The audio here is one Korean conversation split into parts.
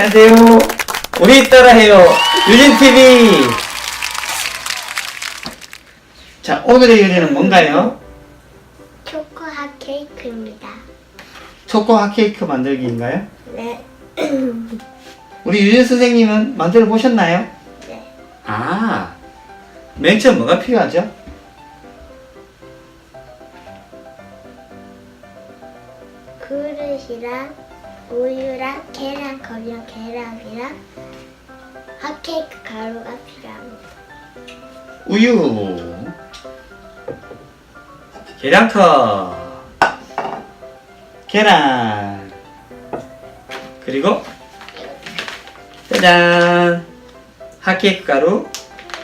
안녕하세요. 우리 따라해요. 유진TV. 자, 오늘의 요리는 뭔가요? 초코 핫 케이크입니다. 초코 핫케이크 만들기인가요? 네. 우리 유진 선생님은 만들어 보셨나요? 네. 아, 맨 처음 뭐가 필요하죠? 그릇이랑 우유랑 계란 거랑 계란이랑 핫케이크 가루가 필요합니다. 우유, 계량컵, 계란, 그리고 짜잔, 핫케이크 가루,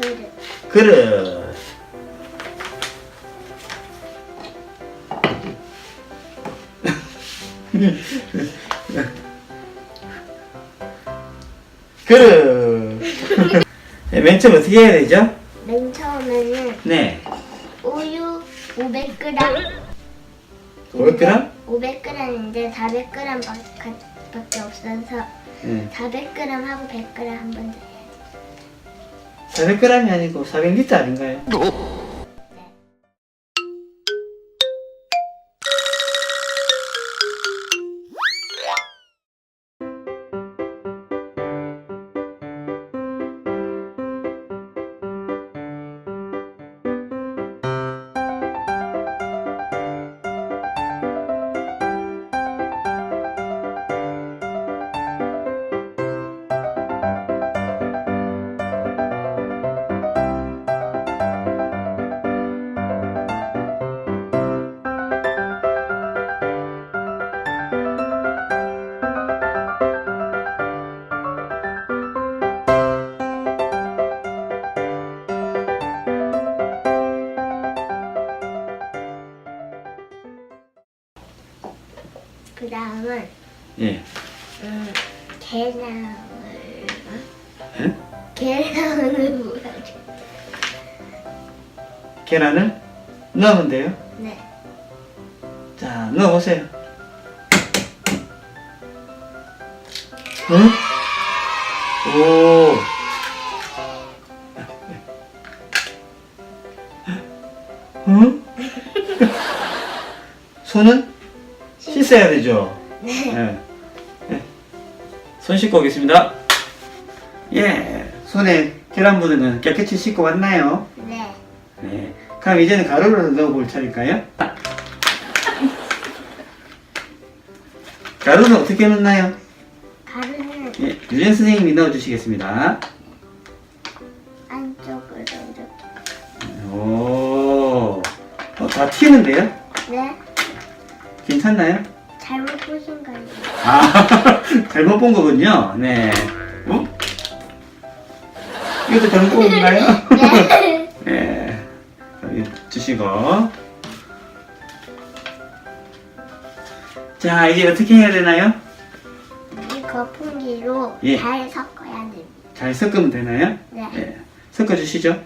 그릇. 그릇. 그릇. 네, 맨 처음 어떻게 해야 되죠? 맨 처음에는 네. 우유 500g 500g? 500g인데 400g 밖에 없어서 네. 400g 하고 100g 한번 더 해야 돼. 400g이 아니고 400리터 아닌가요? 예? 계란을 뭐라지? 계란을 넣으면 돼요. 네. 자, 넣어보세요. 응? 오. 응? 손은 씻어야 되죠? 네. 네. 네. 손 씻고 오겠습니다. 예. 손에 계란 묻은 깨끗이 씻고 왔나요? 네. 네. 그럼 이제는 가루를 넣어볼 차례일까요? 가루는 어떻게 넣나요? 가루는 예, 유진 선생님이 넣어주시겠습니다. 안쪽으로 이렇게. 오, 어, 다 튀는데요? 네. 괜찮나요? 잘못 보신 거예요. 아, 잘못 본 거군요. 네. 본 건가요? 네. 네. 여기 주시고. 자, 이제 어떻게 해야 되나요? 이 거품기로 예. 잘 섞어야 됩니다. 잘 섞으면 되나요? 네. 네. 섞어주시죠.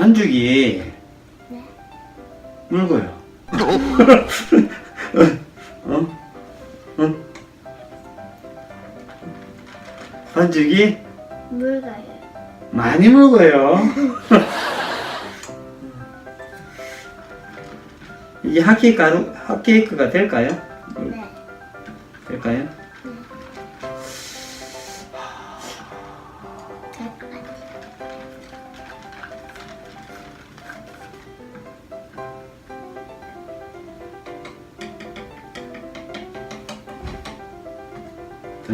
예, 반죽이 네. 묽어요. 어? 어? 반죽이 묽어요. 많이 묽어요. 이게 핫케이크 핫케이크가 될까요?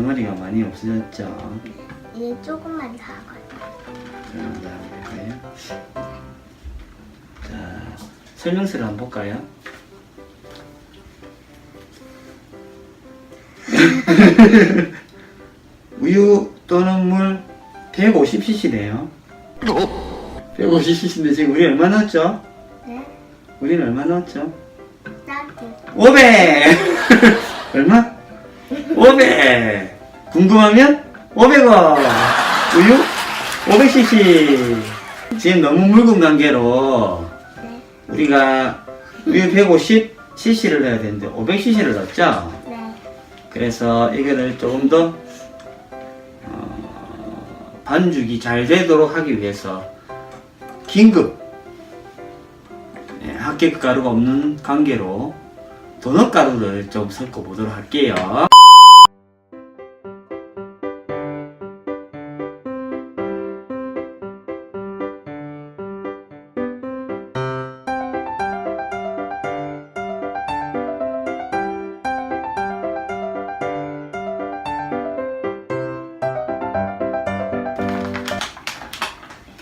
덩어리가 많이 없어졌죠. 이제 조금만 더. 자, 먼저 한번 볼까요? 자, 설명서를 한번 볼까요? 우유 또는 물 150cc래요. 150cc인데 지금 우리 얼마 넣었죠? 네. 우리는 얼마 넣었죠? 따뜻. 500! 얼마? 500! 궁금하면 500원! 우유 500cc! 지금 너무 묽은 관계로 네. 우리가 우유 150cc를 넣어야 되는데 500cc를 넣었죠? 네. 그래서 이거를 조금 더 어, 반죽이 잘 되도록 하기 위해서 긴급 예, 합격 가루가 없는 관계로 도넛 가루를 좀 섞어 보도록 할게요.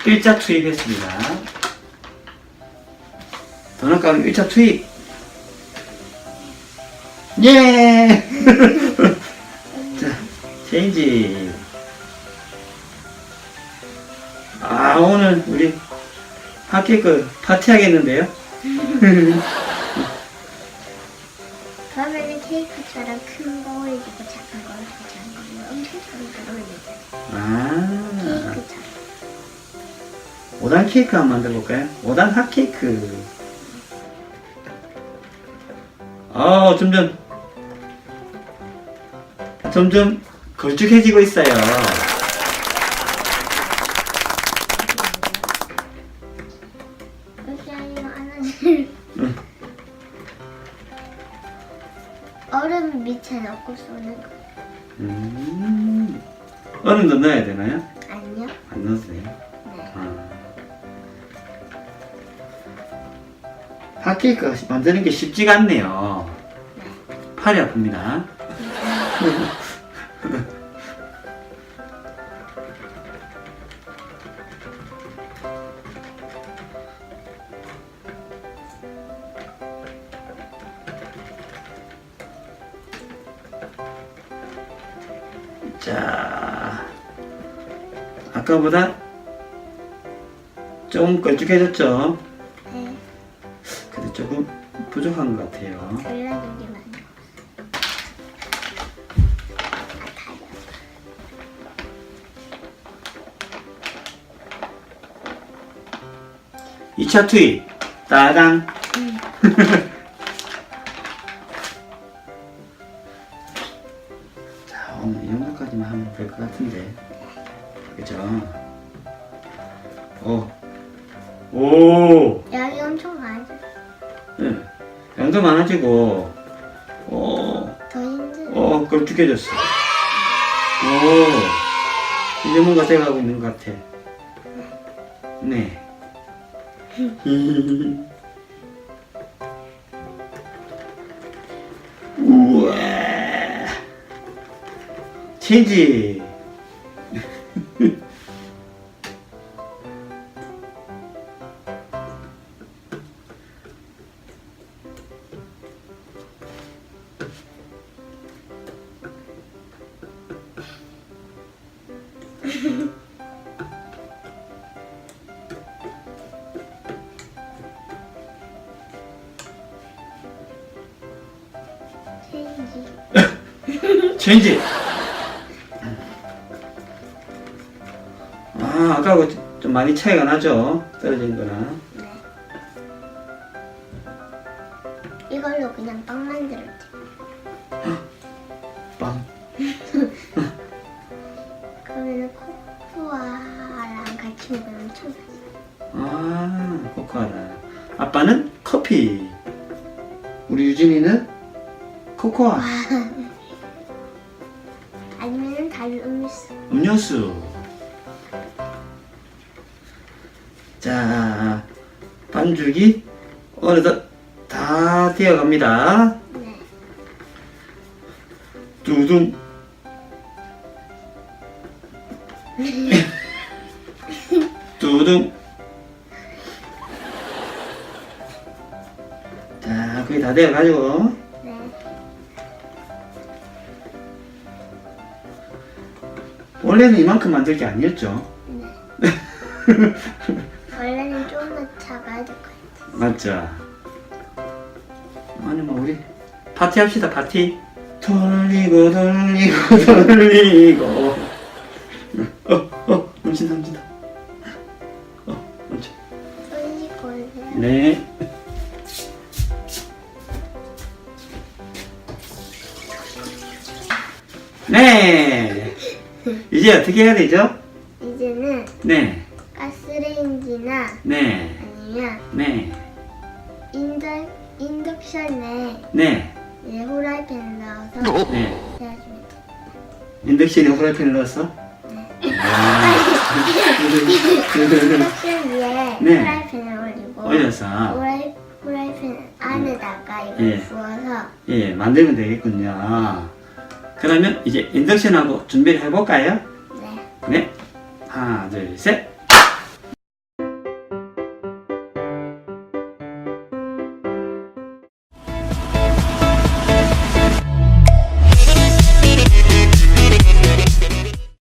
일자 투입했습니다. 도넛 가루 1차 투입! 예! 자, 체인지. 아, 오늘 우리 핫케이크 파티 하겠는데요? 5단 케이크 한번 만들어 볼까요? 5단 핫케이크. 아, 점점, 점점 걸쭉해지고 있어요. 여기 아니면 응. 얼음 밑에 넣고 쏘는 거 음, 얼음도 넣어야 되나요? 아니요? 안 돼요? 핫케이크 만드는 게 쉽지가 않네요. 팔이 아픕니다. 자, 아까보다 조금 걸쭉해졌죠? 2차 투입. 따당. 음. 자, 오늘 이 정도까지만 하면 될 것 같은데. 그죠? 오. 오. 양이 엄청 많아져. 네. 양도 많아지고, 오. 더 힘들어. 어, 걸쭉해졌어. 오. 이제 뭔가 돼가고 있는 것 같아. 네. 우와. 체인 체인지. 아, 아까하고 좀 많이 차이가 나죠? 떨어진 거랑. 네. 이걸로 그냥 빵 만들었지. 빵. 그러면은 코코아랑 같이 먹으면 엄청 맛있어. 아, 코코아라. 아빠는 커피. 우리 유진이는 코코아. 아니면은 다른 음료수. 음료수. 자, 반죽이 어느덧 다 되어 갑니다. 네. 두둥. 두둥. 자, 거의 다 되어가지고. 원래는 이만큼 만들 게 아니었죠. 네. 원래는 조금만 작아야 될 것 같아. 맞죠? 아니 뭐 우리 파티 합시다 파티 돌리고 돌리고 돌리고 어어 넘친다 넘친다 어 넘쳐 돌리고 올려요. 네 네. 이제 어떻게 해야 되죠? 이제는 네. 가스레인지나 네. 아니면 네. 인덕, 인덕션에 네. 이제 후라이팬을 넣어서 네. 해야지 돼. 인덕션에 후라이팬을 넣었어? 인덕션 위에 네. 후라이팬을 올리고 올려서 후라이, 후라이팬 안에다가 이걸 네. 부어서 예 만들면 되겠군요. 그러면 이제 인덕션하고 준비를 해볼까요? 네. 네. 하나 둘 셋.